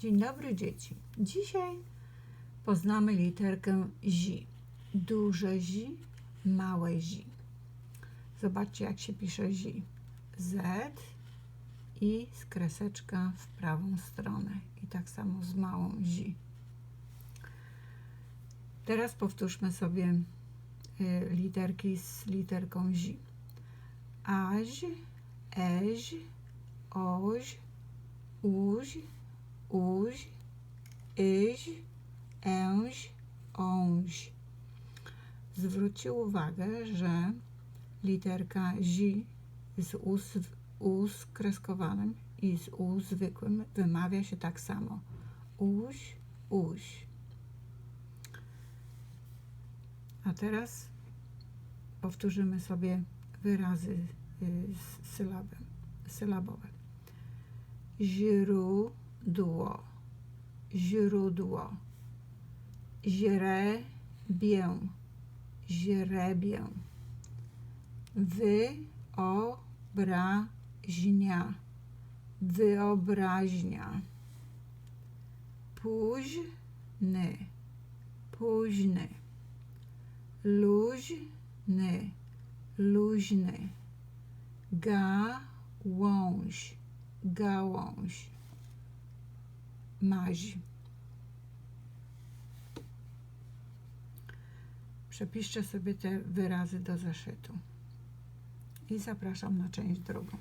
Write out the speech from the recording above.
Dzień dobry dzieci. Dzisiaj poznamy literkę zi. Duże zi, małe zi. Zobaczcie jak się pisze zi. Z i z kreseczka w prawą stronę. I tak samo z małą zi. Teraz powtórzmy sobie y, literki z literką zi. Aź, eź, oź, uź, uź, yź, ęź, ąź. Zwróćcie uwagę, że literka zi z u, z u skreskowanym i z u zwykłym wymawia się tak samo. Uź, uź. A teraz powtórzymy sobie wyrazy y, z sylabem, sylabowe. Źródło, źródło, źrebię, źrebię, wyobraźnia, wyobraźnia, późny, późny, luźny, luźny, gałąź, gałąź, maź. Przepiszcie sobie te wyrazy do zeszytu. I zapraszam na część drugą.